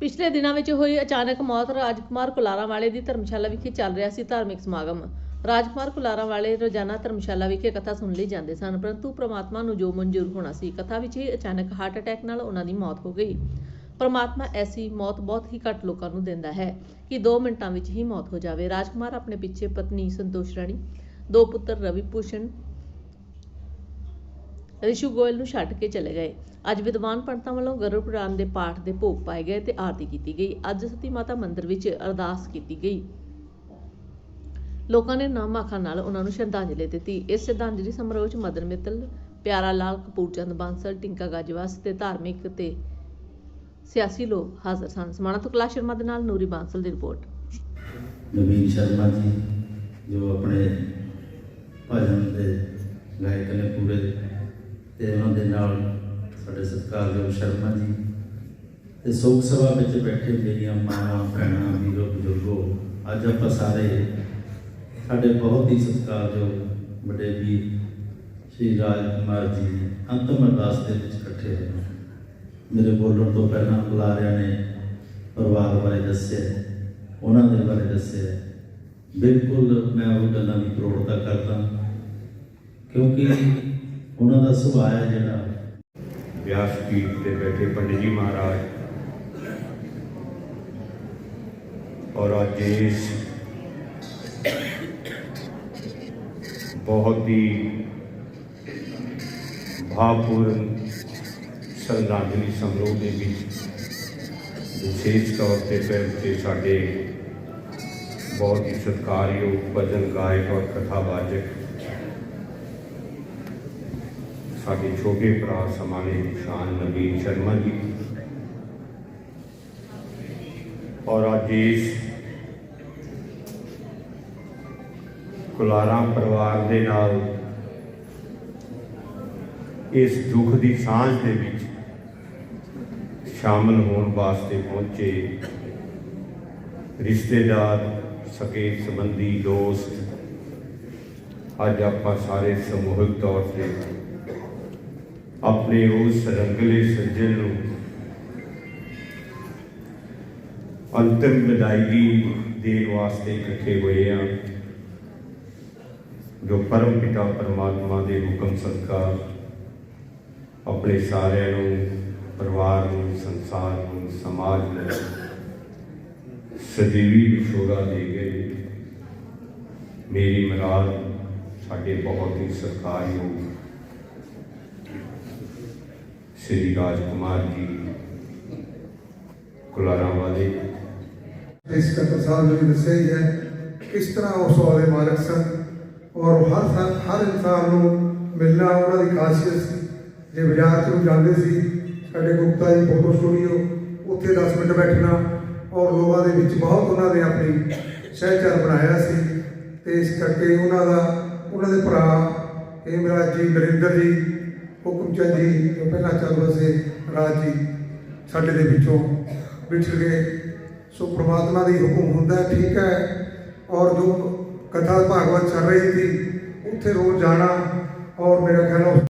ਪਿਛਲੇ ਦਿਨਾਂ ਵਿੱਚ ਹੋਈ ਅਚਾਨਕ ਮੌਤ ਰਾਜਕੁਮਾਰ ਕੁਲਾਰਾ ਵਾਲੇ ਦੀ ਧਰਮਸ਼ਾਲਾ ਵਿਖੇ ਚੱਲ ਰਿਹਾ ਸੀ ਧਾਰਮਿਕ ਸਮਾਗਮ। ਰਾਜਕੁਮਾਰ ਕੁਲਾਰਾ ਵਾਲੇ ਰੋਜ਼ਾਨਾ ਧਰਮਸ਼ਾਲਾ ਵਿਖੇ ਕਥਾ ਸੁਣ ਲਈ ਜਾਂਦੇ ਸਨ, ਪਰੰਤੂ ਪ੍ਰਮਾਤਮਾ ਨੂੰ ਜੋ ਮਨਜ਼ੂਰ ਹੋਣਾ ਸੀ, ਕਥਾ ਵਿੱਚ ਹੀ ਅਚਾਨਕ ਹਾਰਟ ਅਟੈਕ ਨਾਲ ਉਹਨਾਂ ਦੀ ਮੌਤ ਹੋ ਗਈ। ਪਰਮਾਤਮਾ ਐਸੀ ਮੌਤ ਬਹੁਤ ਹੀ ਘੱਟ ਲੋਕਾਂ ਨੂੰ ਦਿੰਦਾ ਹੈ ਕਿ 2 ਮਿੰਟਾਂ ਵਿੱਚ ਹੀ ਮੌਤ ਹੋ ਜਾਵੇ। ਰਾਜਕੁਮਾਰ ਆਪਣੇ ਪਿੱਛੇ ਪਤਨੀ ਸੰਤੋਸ਼ ਰਾਣੀ, ਦੋ ਪੁੱਤਰ ਰਵੀ ਭੂਸ਼ਣ ਰਿਸ਼ੂ ਗੋਇਲ ਨੂੰ ਛੱਡ ਕੇ ਚਲੇ ਗਏ। ਅੱਜ ਵਿਦਵਾਨ ਪੰਡਤਾਂ ਵੱਲੋਂ ਗਰਭ ਪੁਰਾਣ ਦੇ ਪਾਠ ਦੇ ਭੋਗ ਪਾਏ ਗਏ ਤੇ ਆਰਤੀ ਕੀਤੀ ਗਈ। ਅੱਜ ਸਤੀ ਮਾਤਾ ਮੰਦਿਰ ਵਿੱਚ ਅਰਦਾਸ ਕੀਤੀ ਗਈ। ਲੋਕਾਂ ਨੇ ਨਾਮ ਆਖਾਂ ਨਾਲ ਉਹਨਾਂ ਨੂੰ ਸ਼ਰਧਾਂਜਲੀ ਦਿੱਤੀ। ਇਸ ਸ਼ਰਧਾਂਜਲੀ ਸਮਾਰੋਹ 'ਚ ਮਦਨ ਮਿੱਤਲ, ਪਿਆਰਾ ਲਾਲ ਕਪੂਰਚੰਦ ਬਾਂਸਲ, ਟਿੰਕਾ ਗਾਜਵਾਸ ਤੇ ਧਾਰਮਿਕ ਤੇ ਸਿਆਸੀ ਲੋਕ ਹਾਜ਼ਰ ਸਨ। ਸਮਾਣਾ ਤੋਂ ਕੈਲਾਸ਼ ਸ਼ਰਮਾ ਦੇ ਨਾਲ ਨੂਰੀ ਬਾਂਸਲ ਦੀ ਰਿਪੋਰਟ। ਨਵੀਨ ਸ਼ਰਮਾ ਜੀ, ਜੋ ਆਪਣੇ ਭਜਨ ਦੇ ਗਾਇਕ ਨੇ ਪੂਰੇ ਤੇ ਉਹਨਾਂ ਦੇ ਨਾਲ ਸਾਡੇ ਸਤਿਕਾਰਯੋਗ ਸ਼ਰਮਾ ਜੀ ਤੇ ਸੋਗ ਸਭਾ ਵਿੱਚ ਬੈਠੇ ਮੇਰੀਆਂ ਮਾਵਾਂ, ਭੈਣਾਂ, ਵੀਰੋ, ਬਜ਼ੁਰਗੋ, ਅੱਜ ਆਪਾਂ ਸਾਰੇ ਸਾਡੇ ਬਹੁਤ ਹੀ ਸਤਿਕਾਰਯੋਗ ਵੱਡੇ ਵੀਰ ਸ਼੍ਰੀ ਰਾਜ ਕੁਮਾਰ ਜੀ ਦੀ ਅੰਤਮ ਅਰਦਾਸ ਦੇ ਵਿੱਚ ਇਕੱਠੇ ਹੋਏ ਮੇਰੇ ਬੋਲਣ ਤੋਂ ਪਹਿਲਾਂ ਬੁਲਾਰਿਆਂ ਨੇ ਪਰਿਵਾਰ ਬਾਰੇ ਦੱਸਿਆ, ਉਹਨਾਂ ਦੇ ਬਾਰੇ ਦੱਸਿਆ। ਬਿਲਕੁਲ ਮੈਂ ਉਹ ਗੱਲਾਂ ਦੀ ਪ੍ਰੋੜਤਾ ਕਰਦਾ, ਕਿਉਂਕਿ ਉਹਨਾਂ ਦਾ ਸੁਭਾਅ ਹੈ ਜਿਹੜਾ ਵਿਆਸ ਪੀਠ ਤੇ ਬੈਠੇ ਪੰਡਿਤ ਜੀ ਮਹਾਰਾਜ ਔਰ ਅੱਜ ਇਸ ਬਹੁਤ ਹੀ ਭਾਵਪੂਰਨ ਸ਼ਰਧਾਂਜਲੀ ਸਮਾਰੋਹ ਦੇ ਵਿੱਚ ਵਿਸ਼ੇਸ਼ ਤੌਰ ਤੇ ਫਿਰ ਤੇ ਸਾਡੇ ਬਹੁਤ ਹੀ ਸਤਿਕਾਰਯੋਗ ਭਜਨ ਗਾਇਕ ਔਰ ਕਥਾਵਾਚਕ ਸਾਡੇ ਛੋਟੇ ਭਰਾ ਸਮਾਨੇ ਸ਼ਾਨ ਨਵੀਨ ਸ਼ਰਮਾ ਜੀ। ਔਰ ਅੱਜ ਇਸ ਕੁਲਾਰਾ ਪਰਿਵਾਰ ਦੇ ਨਾਲ ਇਸ ਦੁੱਖ ਦੀ ਸਾਂਝ ਦੇ ਵਿੱਚ ਸ਼ਾਮਲ ਹੋਣ ਵਾਸਤੇ ਪਹੁੰਚੇ ਰਿਸ਼ਤੇਦਾਰ, ਸਕੇ, ਸੰਬੰਧੀ, ਦੋਸਤ, ਅੱਜ ਆਪਾਂ ਸਾਰੇ ਸਮੂਹਿਕ ਤੌਰ ਤੇ ਆਪਣੇ ਉਸ ਰੰਗਲੇ ਸੱਜਣ ਨੂੰ ਅੰਤਿਮ ਵਿਦਾਇਗੀ ਦੇਣ ਵਾਸਤੇ ਇਕੱਠੇ ਹੋਏ ਆ, ਜੋ ਪਰਮ ਪਿਤਾ ਪਰਮਾਤਮਾ ਦੇ ਹੁਕਮ ਸਦਕਾ ਆਪਣੇ ਸਾਰਿਆਂ ਨੂੰ, ਪਰਿਵਾਰ ਨੂੰ, ਸੰਸਾਰ ਨੂੰ, ਸਮਾਜ ਨੂੰ ਸਦੀਵੀ ਵਿਛੋੜਾ ਦੇ ਗਏ ਮੇਰੀ ਮਰਾਦ ਸਾਡੇ ਬਹੁਤ ਹੀ ਸਤਿਕਾਰਯੋਗ ਸ੍ਰੀ ਰਾਜਕੁਮਾਰ ਜੀ ਕੁਲਾਰਾਂ ਵਾਲੇ। ਇਸ ਕਥਾ ਸਾਹਿਬ ਨੇ ਦੱਸਿਆ ਹੀ ਹੈ ਕਿਸ ਤਰ੍ਹਾਂ ਉਹ ਸਵਾਲੇ ਮਾਲਕ ਸਨ ਔਰ ਹਰ ਸਾ- ਹਰ ਇਨਸਾਨ ਨੂੰ ਮਿਲਣਾ ਉਹਨਾਂ ਦੀ ਖਾਸੀਅਤ ਸੀ। ਜੇ ਬਾਜ਼ਾਰ 'ਚ ਨੂੰ ਜਾਂਦੇ ਸੀ, ਸਾਡੇ ਗੁਪਤਾ ਜੀ ਫੋਟੋ ਸਟੂਡੀਓ, ਉੱਥੇ 10 ਮਿੰਟ ਬੈਠਣਾ ਔਰ ਲੋਕਾਂ ਦੇ ਵਿੱਚ ਬਹੁਤ ਉਹਨਾਂ ਨੇ ਆਪਣੀ ਸਹਿਚਾਰ ਬਣਾਇਆ ਸੀ ਤੇ ਇਸ ਕਰਕੇ ਉਹਨਾਂ ਦਾ ਉਹਨਾਂ ਦੇ ਭਰਾ ਹੇਮਰਾਜ ਜੀ ਨਰਿੰਦਰ ਜੀ ਹੁਕਮਚੰਦ ਜੀ ਜੋ ਪਹਿਲਾਂ ਚੱਲ ਵਸੇ ਰਾਜ ਜੀ, ਸਾਡੇ ਦੇ ਵਿੱਚੋਂ ਵਿਛੜ ਗਏ। ਸੋ ਪ੍ਰਮਾਤਮਾ ਦੀ ਹੁਕਮ ਹੁੰਦਾ ਠੀਕ ਹੈ। ਔਰ ਜੋ ਕਥਾ ਭਾਗਵਤ ਚੱਲ ਰਹੀ ਸੀ, ਉੱਥੇ ਰੋਜ਼ ਜਾਣਾ ਔਰ ਮੇਰਾ ਖਿਆਲ ਹੈ